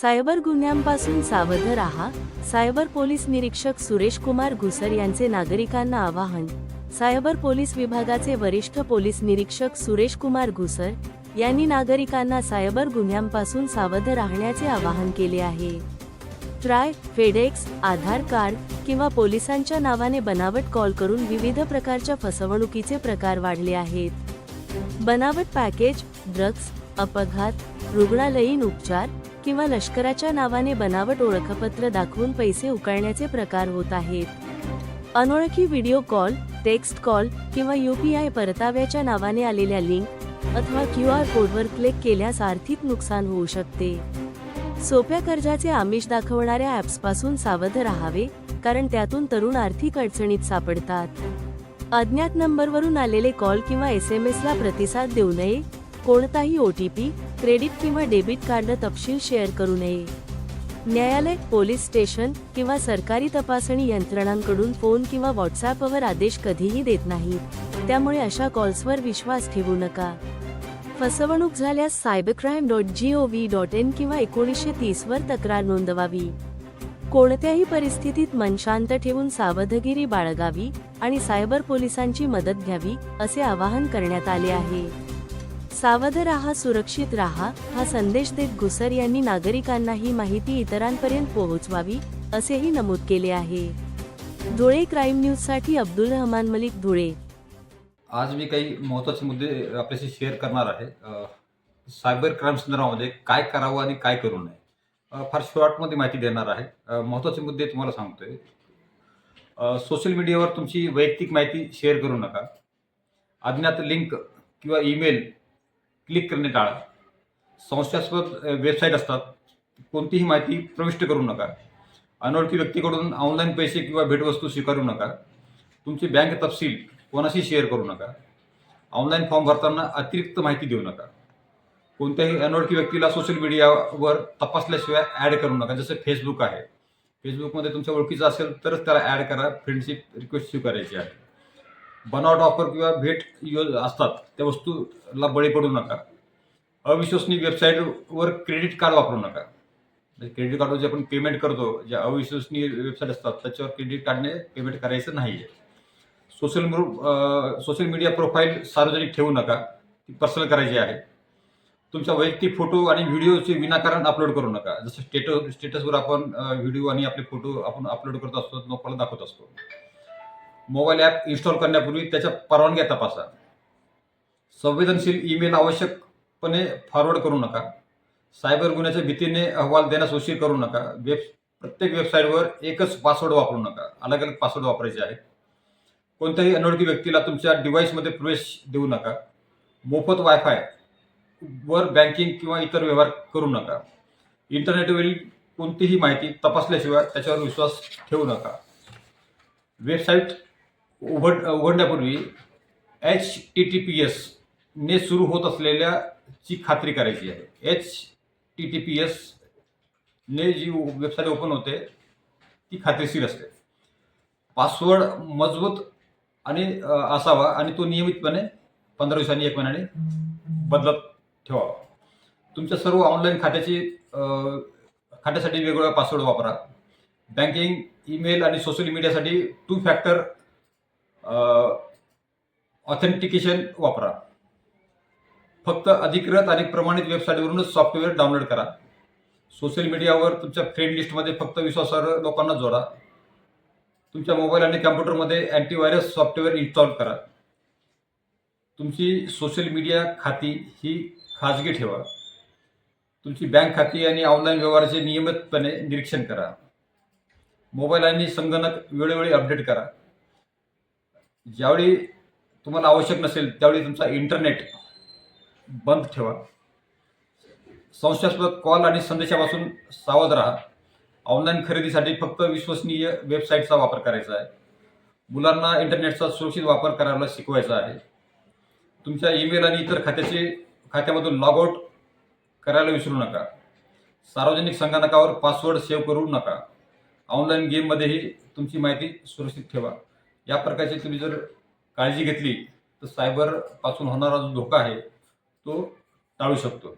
Cyber गुन्ह्यांपासून सावध राहा cyber police निरीक्षक सुरेश कुमार घुसर यांचे नागरिकांना आवाहन. सायबर पोलीस विभागाचे वरिष्ठ पोलीस निरीक्षक सुरेश कुमार घुसर यांनी नागरिकांना सायबर गुन्ह्यांपासून सावध राहण्याचे आवाहन केले आहे. ट्राय फेडेक्स आधार कार्ड किंवा पोलिसांच्या नावाने बनावट कॉल करून विविध प्रकारच्या फसवणुकीचे प्रकार वाढले आहेत. बनावट पॅकेज ड्रग्ज अपघात रुग्णालयीन उपचार किंवा लष्कराच्या नावाने बनावट ओळखपत्र दाखवून पैसे उकळण्याचे प्रकार होत आहेत. अनोळखी व्हिडिओ कॉल टेक्स्ट कॉल किंवा यूपीआय परताव्याच्या नावाने आलेल्या लिंक अथवा क्यू आर कोडवर क्लिक केल्यास आर्थिक नुकसान होऊ शकते. सोप्या कर्जाचे आमिष दाखवणाऱ्या ॲप्सपासून सावध राहावे कारण त्यातून तरुण आर्थिक अडचणीत सापडतात. अज्ञात नंबरवरून आलेले कॉल किंवा एस एम एसला प्रतिसाद देऊ नये कोणताही ओ टी पी क्रेडिट किंवा डेबिट कार्ड तपशील शेअर करू नये. न्यायालय पोलीस स्टेशन किंवा सरकारी तपासणी यंत्रणांकडून फोन किंवा व्हॉट्सॲपवर आदेश कधीही देत नाहीत. त्यामुळे अशा कॉल्सवर विश्वास ठेवू नका. फसवणूक झाल्यास cyber crime dot G O V dot in किंवा एकोणीसशे तीसवर तक्रार नोंदवावी. कोणत्याही परिस्थितीत मन शांत ठेवून सावधगिरी बाळगावी आणि सायबर पोलिसांची मदत घ्यावी असे आवाहन करण्यात आले आहे. सावध राहा सुरक्षित राहा हा संदेश देत घुसर यांनी नागरिकांना ही माहिती इतरांपर्यंत पोहोचवावी असेही नमूद केले आहे. धुळे क्राईम न्यूजसाठी अब्दुल रहमान मलिक धुळे. आज मी काही महत्त्वाचे मुद्दे आपल्याशी शेअर करणार आहे. सायबर क्राईम संदर्भामध्ये काय करावं आणि काय करू नये फार शॉर्टमध्ये माहिती देणार आहे. महत्त्वाचे मुद्दे तुम्हाला सांगतोय. सोशल मीडियावर तुमची वैयक्तिक माहिती शेअर करू नका. अज्ञात लिंक किंवा ईमेल क्लिक करणे टाळा. संशयास्पद वेबसाईट असतात. कोणतीही माहिती प्रविष्ट करू नका. अनोळखी व्यक्तीकडून ऑनलाईन पैसे किंवा भेटवस्तू स्वीकारू नका. तुमचे बँक तपशील कोणाशी शेअर करू नका. ऑनलाईन फॉर्म भरताना अतिरिक्त माहिती देऊ नका. कोणत्याही अनोळखी व्यक्तीला सोशल मीडियावर तपासल्याशिवाय ॲड करू नका. जसं फेसबुक आहे. फेसबुकमध्ये तुमच्या ओळखीचं असेल तरच त्याला ॲड करा. फ्रेंडशिप रिक्वेस्ट स्वीकारायची आहे. बनावट ऑफर किंवा भेट यो असतात त्या वस्तूला बळी पडू नका. अविश्वसनीय वेबसाईटवर क्रेडिट कार्ड वापरू नका. म्हणजे क्रेडिट कार्डवर जे आपण पेमेंट करतो ज्या अविश्वसनीय वेबसाईट असतात त्याच्यावर क्रेडिट कार्डने पेमेंट करायचं नाही आहे सोशल सोशल मीडिया प्रोफाईल सार्वजनिक ठेवू नका. ती पर्सनल करायची आहे. तुमच्या वैयक्तिक फोटो आणि व्हिडिओचे विनाकारण अपलोड करू नका. जसं स्टेटस स्टेटसवर आपण व्हिडिओ आणि आपले फोटो आपण अपलोड करत असतो लोकांना दाखवत असतो. मोबाईल ॲप इन्स्टॉल करण्यापूर्वी त्याच्या परवानग्या तपासा. संवेदनशील ईमेल आवश्यकपणे फॉरवर्ड करू नका. सायबर गुन्ह्याच्या भीतीने अहवाल देण्यास उशीर करू नका. वेब प्रत्येक वेबसाईटवर एकच पासवर्ड वापरू नका. अलग अलग पासवर्ड वापरायचे आहेत. कोणत्याही अनोळखी व्यक्तीला तुमच्या डिव्हाइसमध्ये प्रवेश देऊ नका. मोफत वायफाय वर बँकिंग किंवा इतर व्यवहार करू नका. इंटरनेटवरील कोणतीही माहिती तपासल्याशिवाय त्याच्यावर विश्वास ठेवू नका. वेबसाईट उघड उघडण्यापूर्वी H T T P S ने सुरू होत असलेल्याची खात्री करायची आहे. H T T P S ने जी वेबसाईट ओपन होते ती खात्रीशीर असते. पासवर्ड मजबूत आणि असावा आणि तो नियमितपणे पंधरा दिवसांनी एक महिन्याने बदलत ठेवावा. तुमच्या सर्व ऑनलाईन खात्याची खात्यासाठी वेगवेगळा पासवर्ड वापरा. बँकिंग ईमेल आणि सोशल मीडियासाठी टू फॅक्टर ऑथेंटिकेशन वापरा. फक्त अधिकृत आणि प्रमाणित वेबसाईटवरूनच सॉफ्टवेअर डाउनलोड करा. सोशल मीडियावर तुमच्या फ्रेंड लिस्टमध्ये फक्त विश्वासार्ह लोकांना जोडा. तुमच्या मोबाईल आणि कॅम्प्युटरमध्ये अँटीव्हायरस सॉफ्टवेअर इन्स्टॉल करा. तुमची सोशल मीडिया खाती ही खाजगी ठेवा. तुमची बँक खाती आणि ऑनलाईन व्यवहाराचे नियमितपणे निरीक्षण करा. मोबाईल आणि संगणक वेळोवेळी अपडेट करा. ज्यावेळी तुम्हाला आवश्यक नसेल त्यावेळी तुमचा इंटरनेट बंद ठेवा. संशयास्पद कॉल आणि संदेशापासून सावध राहा. ऑनलाईन खरेदीसाठी फक्त विश्वसनीय वेबसाईटचा वापर करायचा आहे. मुलांना इंटरनेटचा सुरक्षित वापर करायला शिकवायचा आहे. तुमच्या ईमेल आणि इतर खात्याचे खात्यामधून लॉग आउट करायला विसरू नका. सार्वजनिक संगणकावर पासवर्ड सेव्ह करू नका. ऑनलाईन गेममध्येही तुमची माहिती सुरक्षित ठेवा. या प्रकारची तुम्ही जर काळजी घेतली तर सायबरपासून होणारा जो धोका आहे तो टाळू शकतो.